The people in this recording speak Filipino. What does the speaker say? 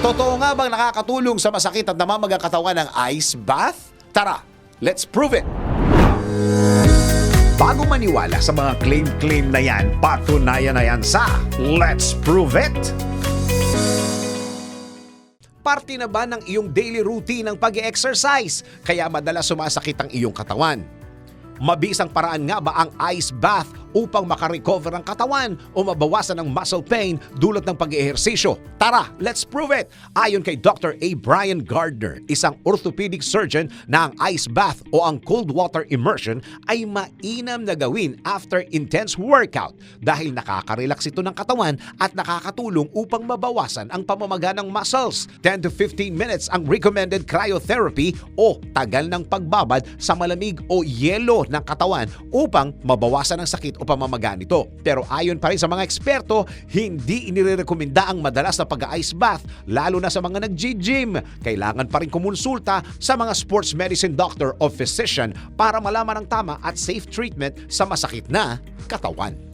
Totoo nga bang nakakatulong sa masakit at namamagang katawan ng ice bath? Tara, let's prove it! Bago maniwala sa mga claim-claim na yan, patunayan na yan sa Let's Prove It! Parte na ba ng iyong daily routine ang pag exercise kaya madalas sumasakit ang iyong katawan? Mabisang paraan nga ba ang ice bath upang makarecover ang katawan o mabawasan ang muscle pain dulot ng pag-ehersisyo? Tara, let's prove it! Ayon kay Dr. A. Brian Gardner, isang orthopedic surgeon na ang ice bath o ang cold water immersion ay mainam na gawin after intense workout dahil nakaka-relax ito ng katawan at nakakatulong upang mabawasan ang pamamaga ng muscles. 10 to 15 minutes ang recommended cryotherapy o tagal ng pagbabad sa malamig o yelo ng katawan upang mabawasan ang sakit o pamamaga nito. Pero ayon pa rin sa mga eksperto, hindi inirekomenda ang madalas na pag-ice bath lalo na sa mga nag-gym. Kailangan pa rin kumonsulta sa mga sports medicine doctor o physician para malaman ang tama at safe treatment sa masakit na katawan.